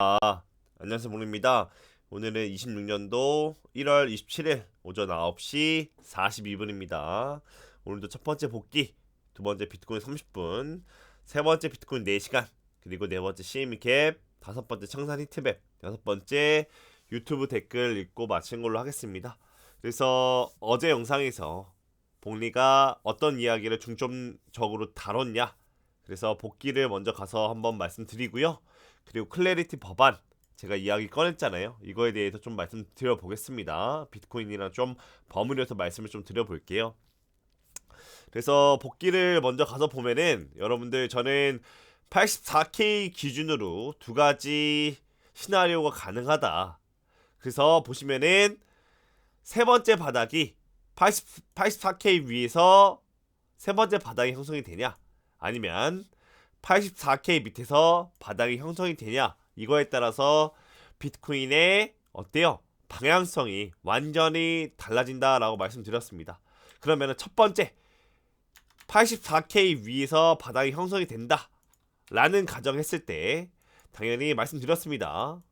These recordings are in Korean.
아, 안녕하세요 목입니다. 오늘은 26년도 1월 27일 오전 9시 42분입니다. 오늘도 첫 번째 복귀 두 번째 비트코인 30분 세 번째 비트코인 4시간 그리고 네 번째 CM캡 다섯 번째 청산 히트맵 여섯 번째 유튜브 댓글 읽고 마친 걸로 하겠습니다. 그래서 어제 영상에서 복리가 어떤 이야기를 중점적으로 다뤘냐 그래서 복귀를 먼저 가서 한번 말씀드리고요 그리고 클래리티 법안 제가 이야기 꺼냈잖아요. 이거에 대해서 좀 말씀드려 보겠습니다. 비트코인이랑 좀 버무려서 말씀을 좀 드려 볼게요. 그래서 복귀를 먼저 가서 보면은 여러분들 저는 84K 기준으로 두 가지 시나리오가 가능하다. 그래서 보시면은 세 번째 바닥이 80, 84K 위에서 세 번째 바닥이 형성이 되냐 아니면 84K 밑에서 바닥이 형성이 되냐 이거에 따라서 비트코인의 어때요? 방향성이 완전히 달라진다라고 말씀드렸습니다. 그러면 첫 번째 84K 위에서 바닥이 형성이 된다 라는 가정했을 때 당연히 말씀드렸습니다.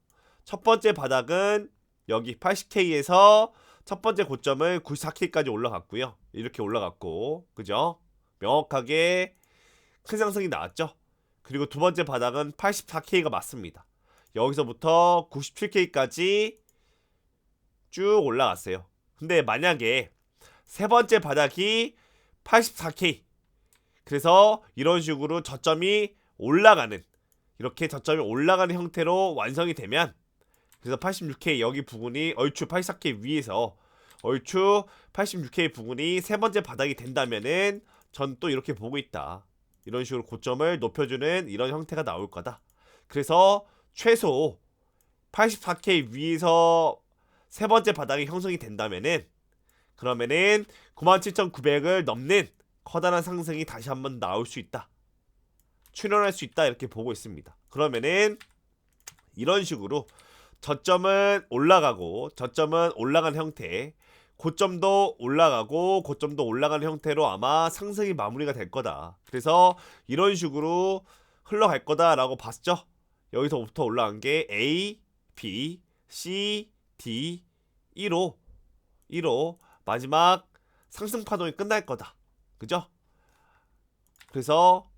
첫 번째 바닥은 여기 80K에서 첫 번째 고점을 94K까지 올라갔고요. 이렇게 올라갔고 그죠? 명확하게 큰 상승이 나왔죠. 그리고 두 번째 바닥은 84K가 맞습니다. 여기서부터 97K까지 쭉 올라갔어요. 근데 만약에 세 번째 바닥이 84K 그래서 이런 식으로 저점이 올라가는 이렇게 저점이 올라가는 형태로 완성이 되면 그래서 86K 여기 부분이 얼추 84K 위에서 얼추 86K 부분이 세 번째 바닥이 된다면은 전 또 이렇게 보고 있다. 이런 식으로 고점을 높여주는 이런 형태가 나올 거다. 그래서 최소 84K 위에서 세 번째 바닥이 형성이 된다면은 그러면은 97,900을 넘는 커다란 상승이 다시 한번 나올 수 있다. 출현할 수 있다 이렇게 보고 있습니다. 그러면은 이런 식으로 저점은 올라가고 저점은 올라간 형태 고점도 올라가고 고점도 올라가는 형태로 아마 상승이 마무리가 될 거다. 그래서 이런 식으로 흘러갈 거다라고 봤죠. 여기서부터 올라간 게 A, B, C, D, 1호, 1호 마지막 상승 파동이 끝날 거다. 그죠? 그래서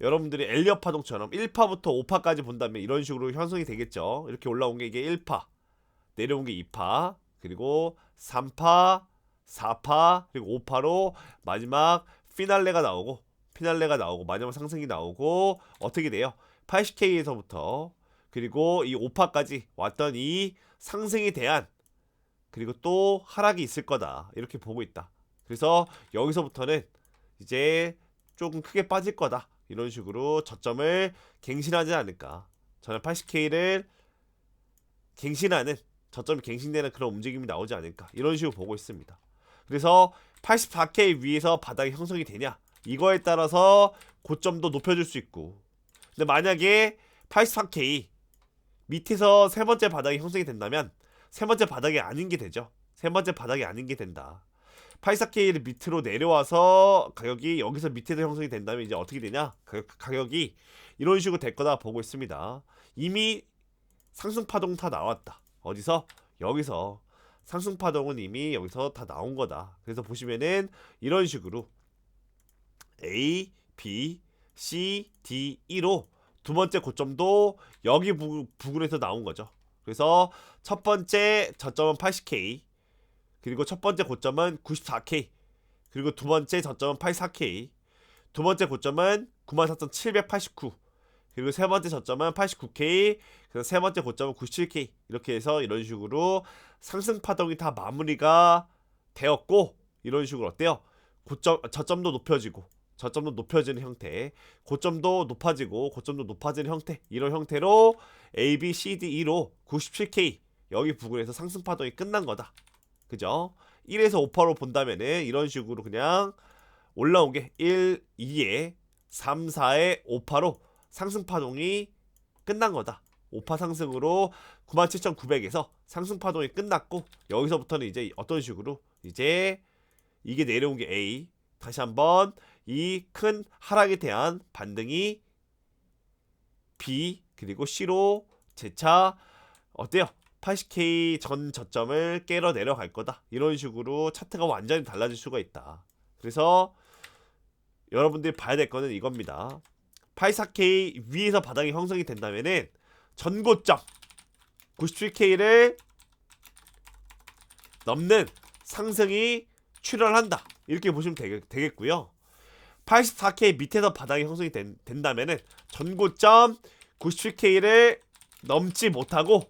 여러분들이 엘리어 파동처럼 1파부터 5파까지 본다면 이런 식으로 형성이 되겠죠. 이렇게 올라온 게 이게 1파, 내려온 게 2파, 그리고 3파, 4파, 그리고 5파로 마지막 피날레가 나오고 피날레가 나오고 마지막 상승이 나오고 어떻게 돼요? 80K에서부터 그리고 이 5파까지 왔던 이 상승에 대한 그리고 또 하락이 있을 거다. 이렇게 보고 있다. 그래서 여기서부터는 이제 조금 크게 빠질 거다. 이런 식으로 저점을 갱신하지 않을까. 저는 80K를 갱신하는 저점이 갱신되는 그런 움직임이 나오지 않을까. 이런 식으로 보고 있습니다. 그래서 84K 위에서 바닥이 형성이 되냐? 이거에 따라서 고점도 높여줄 수 있고. 근데 만약에 84K 밑에서 세 번째 바닥이 형성이 된다면 세 번째 바닥이 아닌 게 되죠. 세 번째 바닥이 아닌 게 된다. 84K를 밑으로 내려와서 가격이 여기서 밑에서 형성이 된다면 이제 어떻게 되냐? 가격, 가격이 이런 식으로 될 거다 보고 있습니다. 이미 상승 파동 다 나왔다. 어디서? 여기서 상승 파동은 이미 여기서 다 나온 거다. 그래서 보시면은 이런 식으로 A, B, C, D, 1로 두 번째 고점도 여기 부, 부근에서 나온 거죠. 그래서 첫 번째 저점은 80K, 그리고 첫 번째 고점은 94K, 그리고 두 번째 저점은 84K, 두 번째 고점은 94,789, 그리고 세 번째 저점은 89K, 그래서 세 번째 고점은 97K 이렇게 해서 이런 식으로 상승 파동이 다 마무리가 되었고 이런 식으로 어때요? 고점 저점도 높여지고 저점도 높여지는 형태, 고점도 높아지고 고점도 높아지는 형태 이런 형태로 A, B, C, D, 2로 97K 여기 부근에서 상승 파동이 끝난 거다. 그죠? 1에서 5파로 본다면은 이런 식으로 그냥 올라온 게 1, 2에 3, 4에 5파로 상승 파동이 끝난 거다. 5파 상승으로 97,900에서 상승 파동이 끝났고 여기서부터는 이제 어떤 식으로 이제 이게 내려온 게 A 다시 한번 이 큰 하락에 대한 반등이 B 그리고 C로 재차 어때요? 80K 전 저점을 깨러 내려갈 거다. 이런 식으로 차트가 완전히 달라질 수가 있다. 그래서 여러분들이 봐야 될 거는 이겁니다. 84K 위에서 바닥이 형성이 된다면은 전고점 97K를 넘는 상승이 출현한다. 이렇게 보시면 되겠, 되겠고요. 84K 밑에서 바닥이 형성이 된, 된다면은 전고점 97K를 넘지 못하고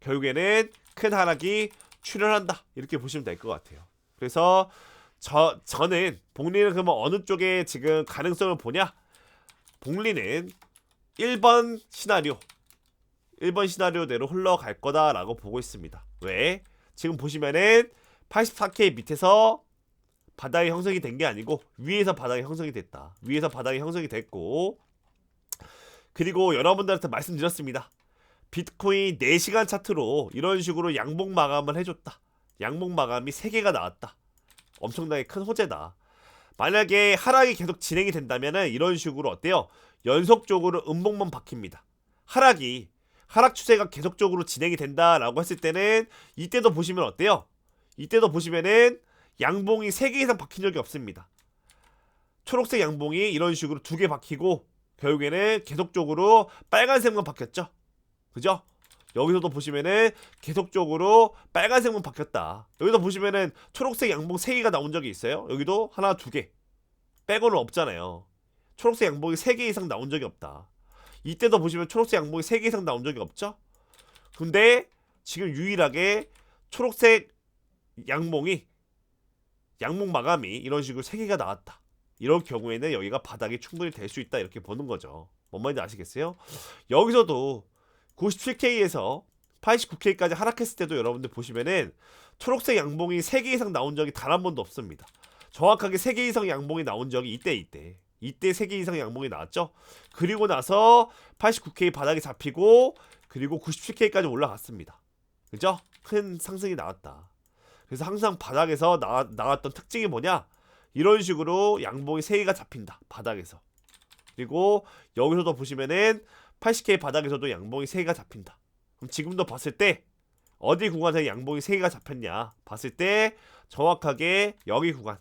결국에는 큰 하락이 출현한다. 이렇게 보시면 될 것 같아요. 그래서 저 저는 복리는 그러면 어느 쪽에 지금 가능성을 보냐? 복리는 1번 시나리오 1번 시나리오대로 흘러갈 거다라고 보고 있습니다. 왜? 지금 보시면은 84K 밑에서 바닥이 형성이 된 게 아니고 위에서 바닥이 형성이 됐다. 위에서 바닥이 형성이 됐고 그리고 여러분들한테 말씀드렸습니다. 비트코인 4시간 차트로 이런 식으로 양봉 마감을 해줬다. 양봉 마감이 3개가 나왔다. 엄청나게 큰 호재다. 만약에 하락이 계속 진행이 된다면 이런 식으로 어때요? 연속적으로 음봉만 박힙니다. 하락이 하락 추세가 계속적으로 진행이 된다라고 했을 때는 이때도 보시면 어때요? 이때도 보시면은 양봉이 3개 이상 박힌 적이 없습니다. 초록색 양봉이 이런 식으로 두 개 박히고 결국에는 계속적으로 빨간색만 박혔죠. 그죠? 여기서도 보시면은 계속적으로 빨간색만 박혔다. 여기서 보시면은 초록색 양봉 3개가 나온 적이 있어요. 여기도 하나, 두 개. 빼고는 없잖아요. 초록색 양봉이 3개 이상 나온 적이 없다. 이때도 보시면 초록색 양봉이 3개 이상 나온 적이 없죠? 근데 지금 유일하게 초록색 양봉이 양봉 마감이 이런 식으로 3개가 나왔다. 이럴 경우에는 여기가 바닥이 충분히 될 수 있다 이렇게 보는 거죠. 뭔 말인지 아시겠어요? 여기서도 97K에서 89K까지 하락했을 때도 여러분들 보시면은 초록색 양봉이 3개 이상 나온 적이 단 한 번도 없습니다. 정확하게 3개 이상 양봉이 나온 적이 이때 이때 이때 3개 이상 양봉이 나왔죠. 그리고 나서 89K 바닥이 잡히고 그리고 97K까지 올라갔습니다. 그죠? 큰 상승이 나왔다. 그래서 항상 바닥에서 나, 나왔던 특징이 뭐냐? 이런 식으로 양봉이 3개가 잡힌다. 바닥에서. 그리고 여기서도 보시면은 80K 바닥에서도 양봉이 3개가 잡힌다. 그럼 지금도 봤을 때 어디 구간에서 양봉이 3개가 잡혔냐 봤을 때 정확하게 여기 구간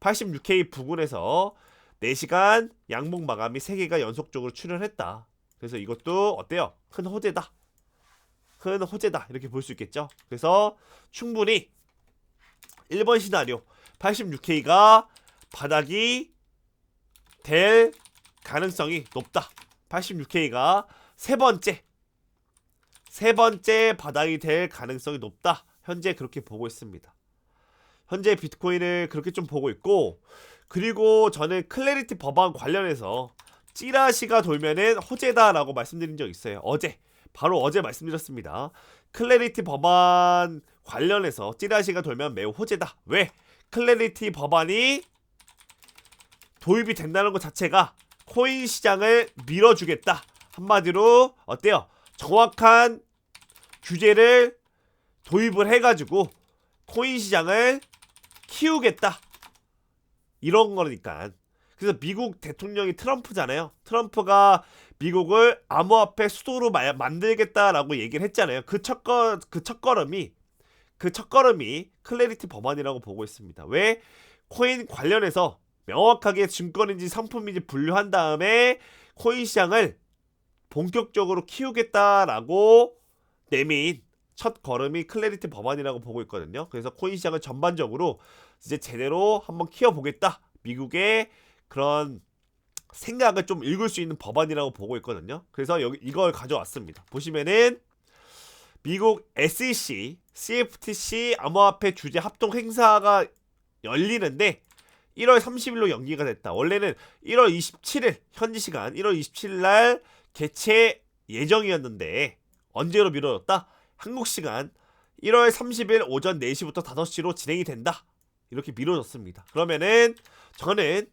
86K 부근에서 4시간 양봉 마감이 3개가 연속적으로 출현했다. 그래서 이것도 어때요? 큰 호재다. 큰 호재다. 이렇게 볼 수 있겠죠? 그래서 충분히 1번 시나리오 86K가 바닥이 될 가능성이 높다. 86K가 세 번째 세 번째 바닥이 될 가능성이 높다. 현재 그렇게 보고 있습니다. 현재 비트코인을 그렇게 좀 보고 있고 그리고 저는 클래리티 법안 관련해서 찌라시가 돌면은 호재다라고 말씀드린 적 있어요. 어제 바로 어제 말씀드렸습니다. 클래리티 법안 관련해서 찌라시가 돌면 매우 호재다. 왜? 클래리티 법안이 도입이 된다는 것 자체가 코인 시장을 밀어주겠다. 한마디로 어때요? 정확한 규제를 도입을 해가지고 코인 시장을 키우겠다. 이런 거니까. 그래서 미국 대통령이 트럼프잖아요. 트럼프가 미국을 암호화폐 수도로 마- 만들겠다라고 얘기를 했잖아요. 그 첫걸 그 첫걸음이 그 첫걸음이 클래리티 법안이라고 보고 있습니다. 왜 코인 관련해서 명확하게 증권인지 상품인지 분류한 다음에 코인 시장을 본격적으로 키우겠다라고 내민 첫 걸음이 클래리티 법안이라고 보고 있거든요. 그래서 코인 시장을 전반적으로 이제 제대로 한번 키워보겠다. 미국의 그런 생각을 좀 읽을 수 있는 법안이라고 보고 있거든요. 그래서 여기 이걸 가져왔습니다. 보시면은 미국 SEC, CFTC 암호화폐 주재 합동 행사가 열리는데 1월 30일로 연기가 됐다. 원래는 1월 27일 현지 시간 1월 27일 날 개최 예정이었는데 언제로 미뤄졌다? 한국 시간 1월 30일 오전 4시부터 5시로 진행이 된다. 이렇게 미뤄졌습니다. 그러면은 저는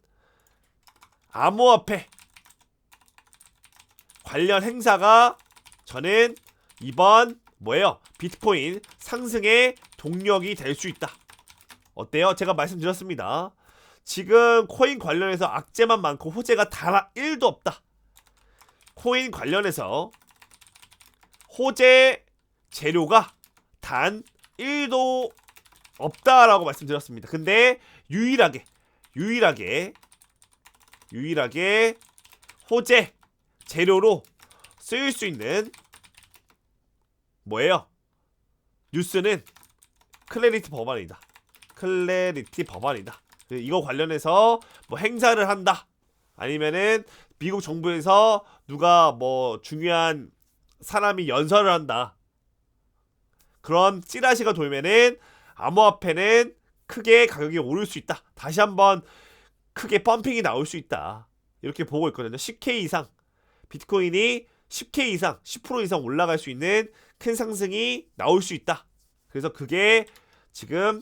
암호화폐 관련 행사가 저는 이번 뭐예요? 비트코인 상승의 동력이 될 수 있다. 어때요? 제가 말씀드렸습니다. 지금 코인 관련해서 악재만 많고 호재가 단 1도 없다. 코인 관련해서 호재 재료가 단 1도 없다라고 말씀드렸습니다. 근데 유일하게 유일하게 유일하게 호재 재료로 쓰일 수 있는 뭐예요? 뉴스는 클래리티 법안이다. 클래리티 법안이다. 그 이거 관련해서 뭐 행사를 한다. 아니면은 미국 정부에서 누가 뭐 중요한 사람이 연설을 한다. 그런 찌라시가 돌면은 암호화폐는 크게 가격이 오를 수 있다. 다시 한번 크게 펌핑이 나올 수 있다. 이렇게 보고 있거든요. 10K 이상 비트코인이 10K 이상, 10% 이상 올라갈 수 있는 큰 상승이 나올 수 있다. 그래서 그게 지금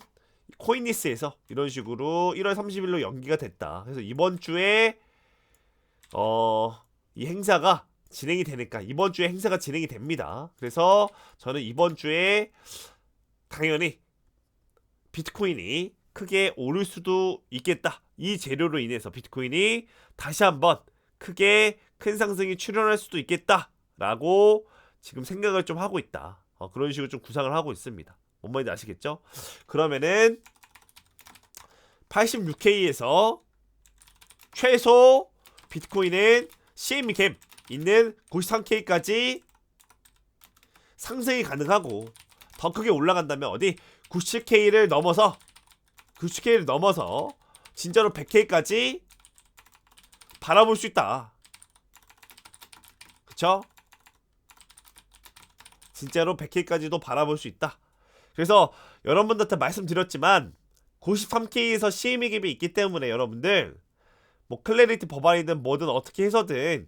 코인리스에서 이런 식으로 1월 30일로 연기가 됐다. 그래서 이번 주에 어, 이 행사가 진행이 되니까 이번 주에 행사가 진행이 됩니다. 그래서 저는 이번 주에 당연히 비트코인이 크게 오를 수도 있겠다. 이 재료로 인해서 비트코인이 다시 한번 크게 큰 상승이 출현할 수도 있겠다라고 지금 생각을 좀 하고 있다. 어, 그런 식으로 좀 구상을 하고 있습니다. 뭔 말인지 아시겠죠? 그러면은 86K에서 최소 비트코인은 CME 갭 있는 93K까지 상승이 가능하고 더 크게 올라간다면 어디 97K를 넘어서 97K를 넘어서 진짜로 100K까지 바라볼 수 있다. 그쵸? 진짜로 100K까지도 바라볼 수 있다. 그래서 여러분들한테 말씀드렸지만 93K에서 CME 갭이 있기 때문에 여러분들 뭐 클래리티 법안이든 뭐든 어떻게 해서든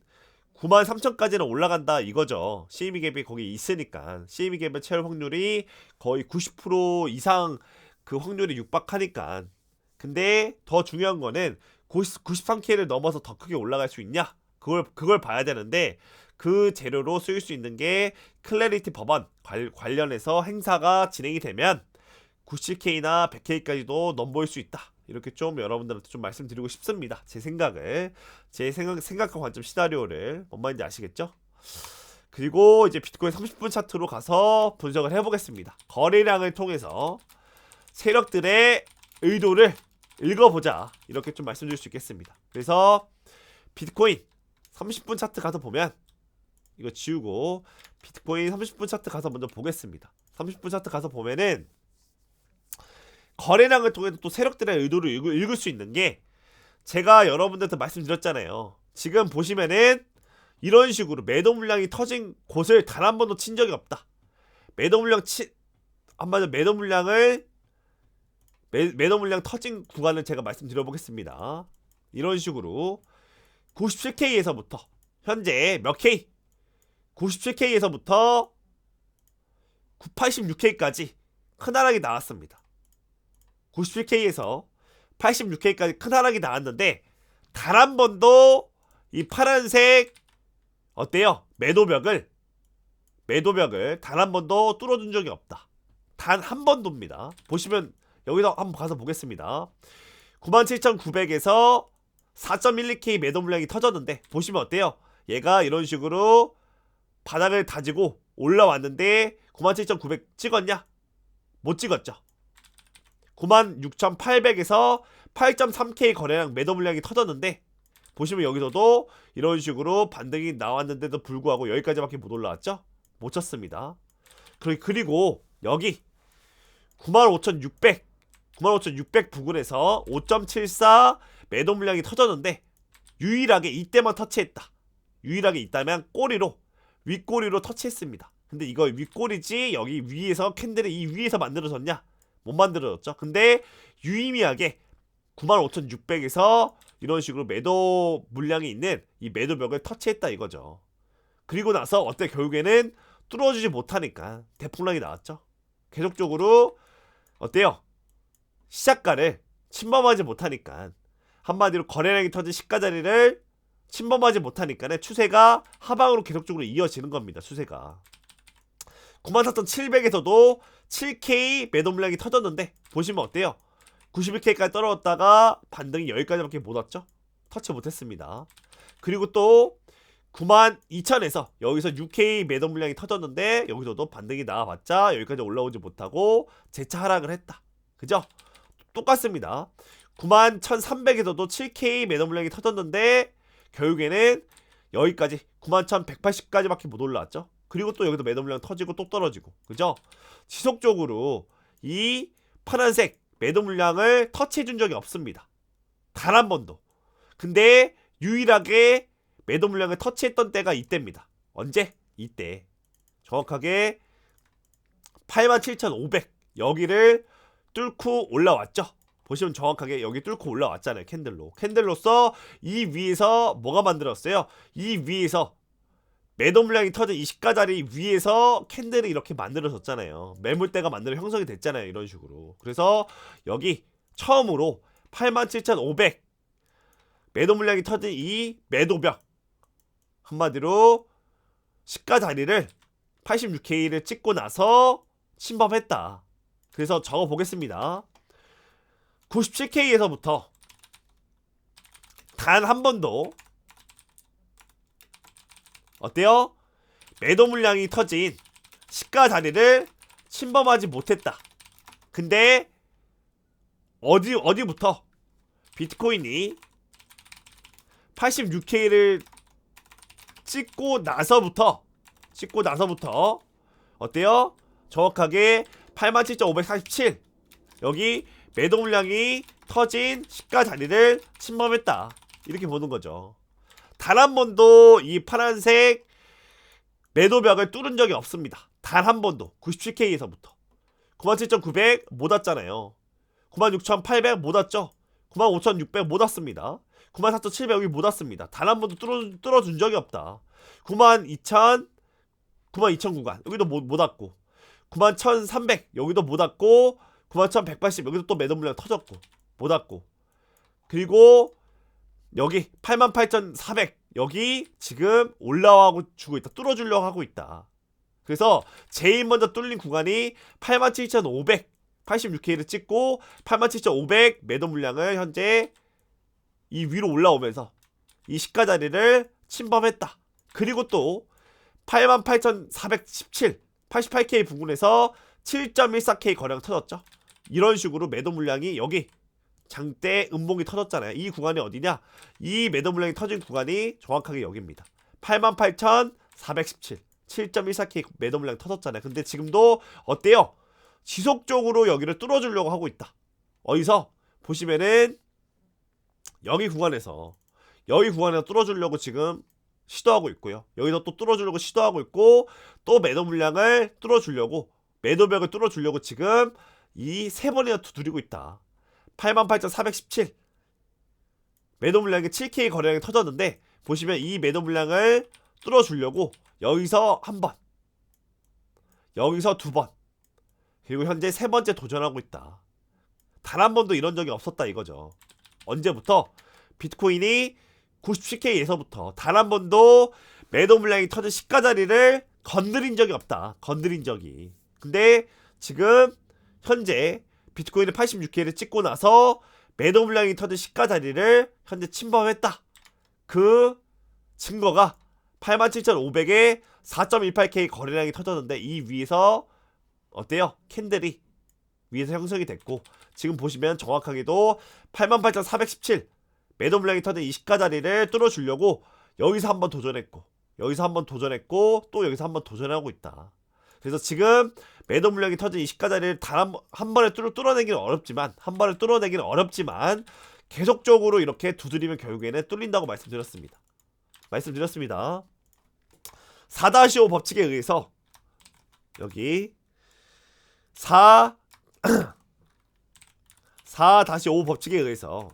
9만 3천까지는 올라간다 이거죠. CME 갭이 거기 있으니까 CME 갭의 채울 확률이 거의 90% 이상 그 확률이 육박하니까. 근데 더 중요한 거는 90, 93K를 넘어서 더 크게 올라갈 수 있냐? 그걸 그걸 봐야 되는데 그 재료로 쓰일 수 있는 게 클래리티 법안 관, 관련해서 행사가 진행이 되면 97K나 100K까지도 넘볼 수 있다. 이렇게 좀 여러분들한테 좀 말씀드리고 싶습니다. 제 생각을 제 생각 생각과 관점 시나리오를 뭔 말인지 아시겠죠? 그리고 이제 비트코인 30분 차트로 가서 분석을 해보겠습니다. 거래량을 통해서 세력들의 의도를 읽어보자 이렇게 좀 말씀드릴 수 있겠습니다. 그래서 비트코인 30분 차트 가서 보면 이거 지우고 비트코인 30분 차트 가서 먼저 보겠습니다. 30분 차트 가서 보면은 거래량을 통해서 또 세력들의 의도를 읽을, 읽을 수 있는 게 제가 여러분들한테 말씀드렸잖아요. 지금 보시면은 이런 식으로 매도 물량이 터진 곳을 단 한 번도 친 적이 없다. 매도 물량 치 한마디로 매도 물량을 매, 매도 물량 터진 구간을 제가 말씀드려 보겠습니다. 이런 식으로 97K에서부터 현재 몇 K? 97K에서부터 86K까지 큰 하락이 나왔습니다. 97K에서 86K까지 큰 하락이 나왔는데 단 한 번도 이 파란색 어때요? 매도벽을 매도벽을 단 한 번도 뚫어준 적이 없다. 단 한 번도입니다. 보시면 여기서 한번 가서 보겠습니다. 97,900에서 4.12K 매도 물량이 터졌는데 보시면 어때요? 얘가 이런 식으로 바닥을 다지고 올라왔는데 97,900 찍었냐? 못 찍었죠. 96,800에서 8.3K 거래량 매도 물량이 터졌는데 보시면 여기서도 이런 식으로 반등이 나왔는데도 불구하고 여기까지밖에 못 올라왔죠? 못 쳤습니다. 그리- 그리고 여기 95,600 95,600 부근에서 5.74 매도 물량이 터졌는데 유일하게 이때만 터치했다. 유일하게 있다면 꼬리로 윗꼬리로 터치했습니다. 근데 이거 윗꼬리지 여기 위에서 캔들이 이 위에서 만들어졌냐? 못 만들어졌죠. 근데 유의미하게 95,600에서 이런 식으로 매도 물량이 있는 이 매도벽을 터치했다 이거죠. 그리고 나서 어때 결국에는 뚫어주지 못하니까 대풍랑이 나왔죠. 계속적으로 어때요? 시작가를 침범하지 못하니까 한마디로 거래량이 터진 시가 자리를 침범하지 못하니까 추세가 하방으로 계속적으로 이어지는 겁니다. 추세가 94,700에서도 7K 매도 물량이 터졌는데 보시면 어때요? 91K까지 떨어졌다가 반등이 여기까지밖에 못 왔죠? 터치 못했습니다. 그리고 또 92,000에서 여기서 6K 매도 물량이 터졌는데 여기서도 반등이 나와봤자 여기까지 올라오지 못하고 재차 하락을 했다. 그죠? 똑같습니다. 91,300에서도 7K 매도 물량이 터졌는데 결국에는 여기까지 91,180까지밖에 못 올라왔죠. 그리고 또 여기도 매도 물량 터지고 또 떨어지고 그죠? 지속적으로 이 파란색 매도 물량을 터치해 준 적이 없습니다. 단 한 번도. 근데 유일하게 매도 물량을 터치했던 때가 이때입니다. 언제? 이때. 정확하게 87,500 여기를 뚫고 올라왔죠. 보시면 정확하게 여기 뚫고 올라왔잖아요. 캔들로. 캔들로서 이 위에서 뭐가 만들었어요? 이 위에서 매도 물량이 터진 이 시가 자리 위에서 캔들이 이렇게 만들어졌잖아요. 매물대가 만들어 형성이 됐잖아요. 이런 식으로. 그래서 여기 처음으로 87,500 매도 물량이 터진 이 매도벽 한마디로 시가 자리를 86K를 찍고 나서 침범했다. 그래서 적어 보겠습니다. 97K에서부터 단 한 번도 어때요? 매도 물량이 터진 시가 자리를 침범하지 못했다. 근데 어디 어디부터 비트코인이 86K를 찍고 나서부터 찍고 나서부터 어때요? 정확하게 87,547 여기 매도 물량이 터진 시가 자리를 침범했다. 이렇게 보는 거죠. 단 한 번도 이 파란색 매도벽을 뚫은 적이 없습니다. 단 한 번도 97K에서부터 97,900 못 왔잖아요. 96,800 못 왔죠. 95,600 못 왔습니다. 94,700 여기 못 왔습니다. 단 한 번도 뚫어, 뚫어준 적이 없다. 92,000 92,000 구간 여기도 못, 못 왔고 91,300 여기도 못 왔고 91,180 여기도 또 매도 물량 터졌고 못 왔고 그리고 여기 88,400 여기 지금 올라가고 주고 있다 뚫어주려고 하고 있다 그래서 제일 먼저 뚫린 구간이 87,500 86K를 찍고 87,500 매도 물량을 현재 이 위로 올라오면서 이 시가 자리를 침범했다. 그리고 또 88,417 88K 부근에서 7.14K 거래가 터졌죠. 이런 식으로 매도 물량이 여기 장대 음봉이 터졌잖아요. 이 구간이 어디냐? 이 매도 물량이 터진 구간이 정확하게 여기입니다. 88,417 7.14K 매도 물량 터졌잖아요. 근데 지금도 어때요? 지속적으로 여기를 뚫어주려고 하고 있다. 어디서 보시면은 여기 구간에서 여기 구간에서 뚫어주려고 지금 시도하고 있고요. 여기서 또 뚫어주려고 시도하고 있고 또 매도 물량을 뚫어주려고 매도벽을 뚫어주려고 지금 이 세 번이나 두드리고 있다. 88,417 매도 물량이 7K 거래량이 터졌는데 보시면 이 매도 물량을 뚫어주려고 여기서 한 번, 여기서 두 번, 그리고 현재 세 번째 도전하고 있다. 단 한 번도 이런 적이 없었다 이거죠. 언제부터 비트코인이 97K에서부터 단 한 번도 매도 물량이 터진 시가 자리를 건드린 적이 없다. 건드린 적이. 근데 지금 현재 비트코인을 86K를 찍고 나서 매도 물량이 터진 시가 자리를 현재 침범했다. 그 증거가 87,500에 4.18K 거래량이 터졌는데 이 위에서 어때요? 캔들이 위에서 형성이 됐고 지금 보시면 정확하게도 88,417 매도 물량이 터진 이 시가 자리를 뚫어주려고 여기서 한번 도전했고 여기서 한번 도전했고 또 여기서 한번 도전하고 있다. 그래서 지금 매도 물량이 터진 이 시가 자리를 단한 번에 뚫어, 뚫어내기는 어렵지만 한 번에 뚫어내기는 어렵지만 계속적으로 이렇게 두드리면 결국에는 뚫린다고 말씀드렸습니다. 말씀드렸습니다. 4-5 법칙에 의해서 여기 4 4-5 법칙에 의해서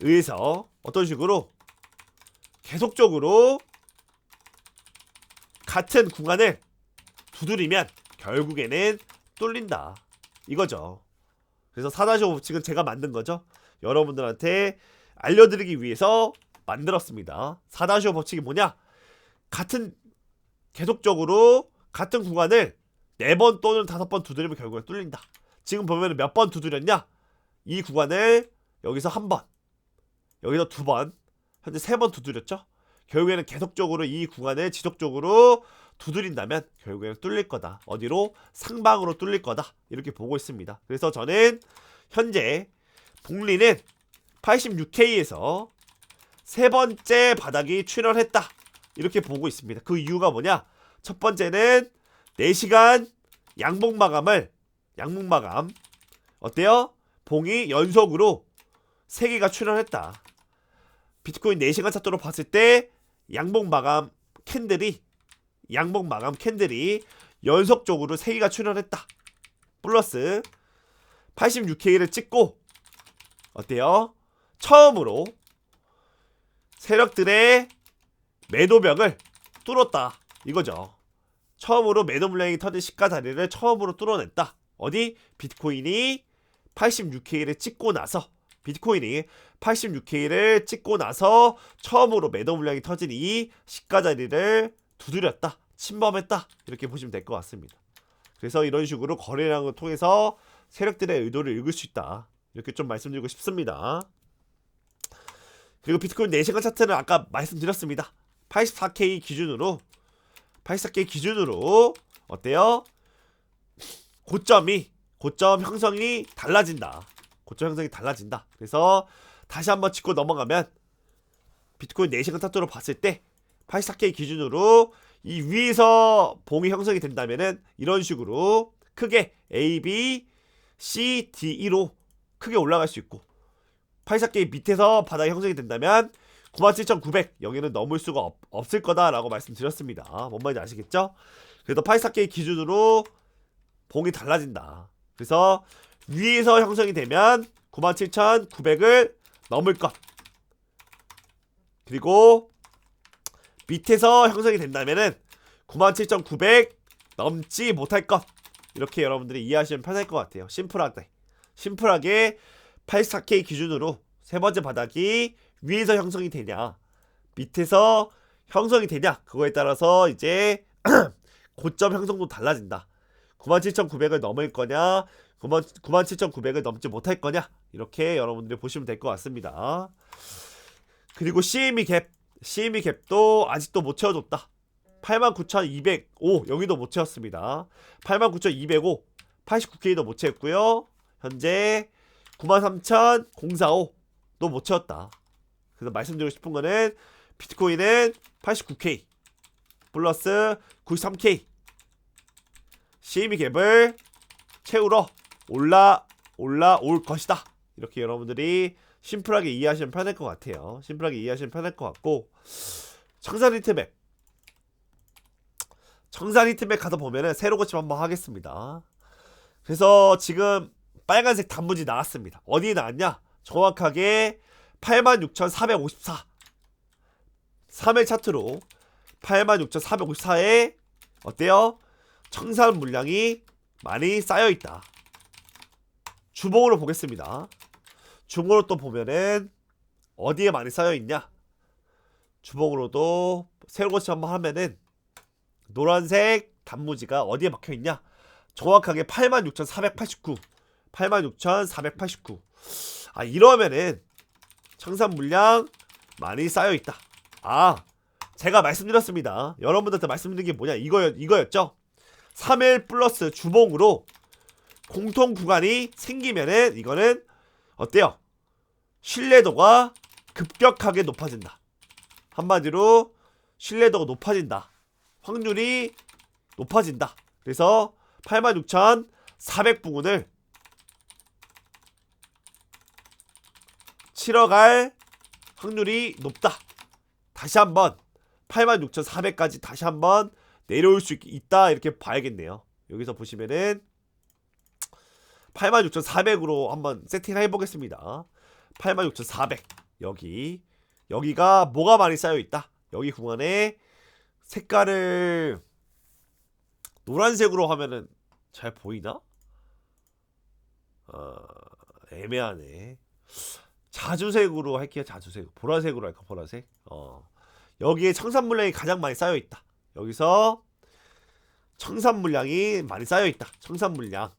의해서 어떤 식으로 계속적으로 같은 구간을 두드리면 결국에는 뚫린다 이거죠. 그래서 4-5 법칙은 제가 만든 거죠. 여러분들한테 알려드리기 위해서 만들었습니다. 4-5 법칙이 뭐냐? 같은 계속적으로 같은 구간을 4번 또는 5번 두드리면 결국에 뚫린다. 지금 보면 몇 번 두드렸냐? 이 구간을 여기서 한 번, 여기서 두 번, 현재 세 번 두드렸죠. 결국에는 계속적으로 이 구간을 지속적으로 두드린다면 결국에는 뚫릴 거다. 어디로? 상방으로 뚫릴 거다. 이렇게 보고 있습니다. 그래서 저는 현재 복리는 86K에서 세 번째 바닥이 출현했다. 이렇게 보고 있습니다. 그 이유가 뭐냐? 첫 번째는 4시간 양봉 마감을 양봉 마감 어때요? 봉이 연속으로 3개가 출현했다. 비트코인 4시간 차트로 봤을 때 양봉 마감 캔들이 양봉 마감 캔들이 연속적으로 3개가 출현했다. 플러스 86K를 찍고 어때요? 처음으로 세력들의 매도벽을 뚫었다. 이거죠. 처음으로 매도 물량이 터진 시가 자리를 처음으로 뚫어냈다. 어디? 비트코인이 86K를 찍고 나서 비트코인이 86K를 찍고 나서 처음으로 매도 물량이 터진 이 시가 자리를 두드렸다. 침범했다. 이렇게 보시면 될 것 같습니다. 그래서 이런 식으로 거래량을 통해서 세력들의 의도를 읽을 수 있다. 이렇게 좀 말씀드리고 싶습니다. 그리고 비트코인 4시간 차트는 아까 말씀드렸습니다. 84K 기준으로 84K 기준으로 어때요? 고점이 고점 형성이 달라진다. 고점 형성이 달라진다. 그래서 다시 한번 짚고 넘어가면 비트코인 4시간 차트로 봤을 때 84K 기준으로 이 위에서 봉이 형성이 된다면은 이런 식으로 크게 A, B, C, D, E로 크게 올라갈 수 있고 84K 밑에서 바닥이 형성이 된다면 97,900 여기는 넘을 수가 없, 없을 거다라고 말씀드렸습니다. 뭔 말인지 아시겠죠? 그래서 84K 기준으로 봉이 달라진다. 그래서 위에서 형성이 되면 97,900을 넘을 것. 그리고 밑에서 형성이 된다면은 97,900 넘지 못할 것. 이렇게 여러분들이 이해하시면 편할 것 같아요. 심플하게. 심플하게 84K 기준으로 세 번째 바닥이 위에서 형성이 되냐, 밑에서 형성이 되냐, 그거에 따라서 이제 고점 형성도 달라진다. 97,900을 넘을 거냐, 97,900을 넘지 못할 거냐, 이렇게 여러분들이 보시면 될 것 같습니다. 그리고 CME 갭, CME 갭도 아직도 못 채워줬다. 89,205 여기도 못 채웠습니다. 89,205 89K도 못 채웠고요. 현재 93,045도 못 채웠다. 그래서 말씀드리고 싶은 거는 비트코인은 89K 플러스 93K CME 갭을 채우러 올라 올라올 것이다. 이렇게 여러분들이 심플하게 이해하시면 편할 것 같아요. 심플하게 이해하시면 편할 것 같고 청산 히트맵 청산 히트맵 가서 보면은 새로 고침 한번 하겠습니다. 그래서 지금 빨간색 단무지 나왔습니다. 어디에 나왔냐? 정확하게 86,454 3회 차트로 86,454에 어때요? 청산 물량이 많이 쌓여 있다. 주봉으로 보겠습니다. 주봉으로 또 보면은 어디에 많이 쌓여 있냐? 주봉으로도 새로고치 한번 하면은 노란색 단무지가 어디에 박혀 있냐? 정확하게 86,489. 86,489. 아 이러면은 청산 물량 많이 쌓여 있다. 아 제가 말씀드렸습니다. 여러분들한테 말씀드린 게 뭐냐 이거 이거였죠. 3일 플러스 주봉으로 공통 구간이 생기면은 이거는 어때요? 신뢰도가 급격하게 높아진다. 한마디로 신뢰도가 높아진다. 확률이 높아진다. 그래서 86,400부근을 치러 갈 확률이 높다. 다시 한번 86,400까지 다시 한번 내려올 수 있- 있다 이렇게 봐야겠네요. 여기서 보시면은 86,400으로 한번 세팅을 해보겠습니다. 86,400 여기 여기가 뭐가 많이 쌓여 있다. 여기 구간에 색깔을 노란색으로 하면은 잘 보이나? 어, 애매하네. 자주색으로 할게요. 자주색. 보라색으로 할까? 보라색. 어. 여기에 청산 물량이 가장 많이 쌓여 있다. 여기서 청산 물량이 많이 쌓여 있다. 청산 물량.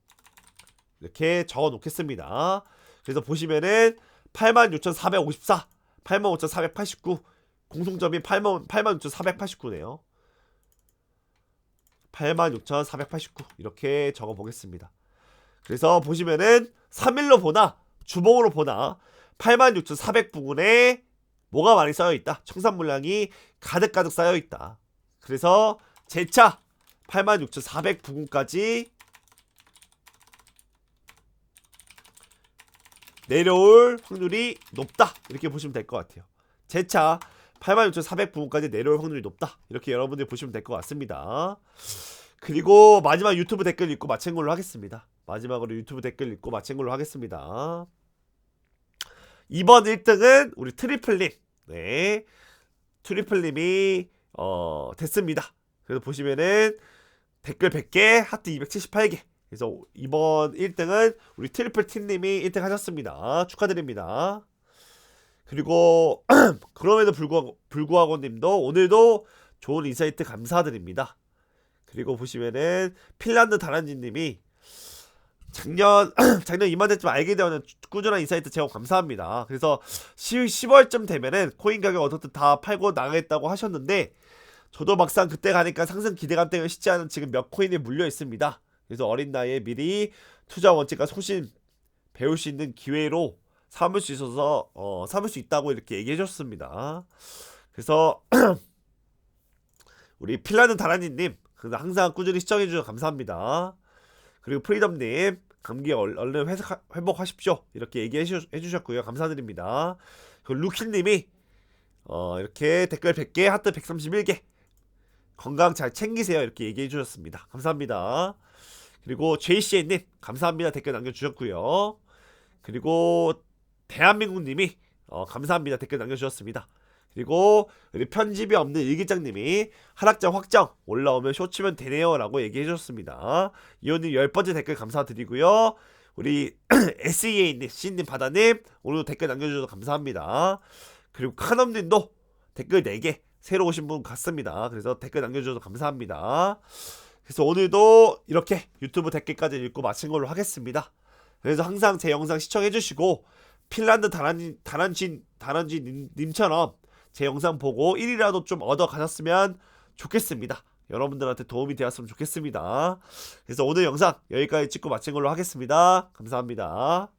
이렇게 적어 놓겠습니다. 그래서 보시면은 86,454, 85,489 공통점이 8만 86,489네요. 86,489 이렇게 적어 보겠습니다. 그래서 보시면은 3일로 보나 주봉으로 보나 86,400 부근에 뭐가 많이 쌓여 있다. 청산 물량이 가득가득 쌓여 있다. 그래서 제차 86,400 부근까지 내려올 확률이 높다. 이렇게 보시면 될 것 같아요. 제차 86,400 부분까지 내려올 확률이 높다. 이렇게 여러분들이 보시면 될 것 같습니다. 그리고 마지막 유튜브 댓글 읽고 마친 걸로 하겠습니다. 마지막으로 유튜브 댓글 읽고 마친 걸로 하겠습니다. 이번 1등은 우리 트리플님. 네. 트리플님이 어 됐습니다. 그래서 보시면은 댓글 100개, 하트 278개. 그래서 이번 1등은 우리 트리플 팀님이 1등 하셨습니다. 축하드립니다. 그리고 그럼에도 불구하고 불구하고 님도 오늘도 좋은 인사이트 감사드립니다. 그리고 보시면은 핀란드 다란지 님이 작년 작년 이맘때쯤 알게 되는 꾸준한 인사이트 제공 감사합니다. 그래서 10, 10월쯤 되면은 코인 가격 어떻든 다 팔고 나가겠다고 하셨는데 저도 막상 그때 가니까 상승 기대감 때문에 쉽지 않은 지금 몇 코인이 물려 있습니다. 그래서 어린 나이에 미리 투자 원칙과 소신 배울 수 있는 기회로 삼을 수 있어서 어, 삼을 수 있다고 이렇게 얘기해 줬습니다. 그래서 우리 필라는 다라니님 항상 꾸준히 시청해 주셔서 감사합니다. 그리고 프리덤님 감기 얼- 얼른 회사, 회복하십시오 이렇게 얘기해 주- 해주셨고요 감사드립니다. 루키님이 어, 이렇게 댓글 100개 하트 131개 건강 잘 챙기세요 이렇게 얘기해 주셨습니다. 감사합니다. 그리고 JCN님 감사합니다 댓글 남겨주셨고요. 그리고 대한민국님이 어, 감사합니다 댓글 남겨주셨습니다. 그리고 우리 편집이 없는 일기장님이 하락장 확정 올라오면 쇼치면 되네요 라고 얘기해 주셨습니다. 이호님 열 번째 댓글 감사드리고요. 우리 SEA님, C님, 바다님 오늘도 댓글 남겨주셔서 감사합니다. 그리고 카넘님도 댓글 4개 새로 오신 분 같습니다. 그래서 댓글 남겨주셔서 감사합니다. 그래서 오늘도 이렇게 유튜브 댓글까지 읽고 마친 걸로 하겠습니다. 그래서 항상 제 영상 시청해주시고 핀란드 다란지 다란지 님- 님처럼 제 영상 보고 1이라도 좀 얻어 가셨으면 좋겠습니다. 여러분들한테 도움이 되었으면 좋겠습니다. 그래서 오늘 영상 여기까지 찍고 마친 걸로 하겠습니다. 감사합니다.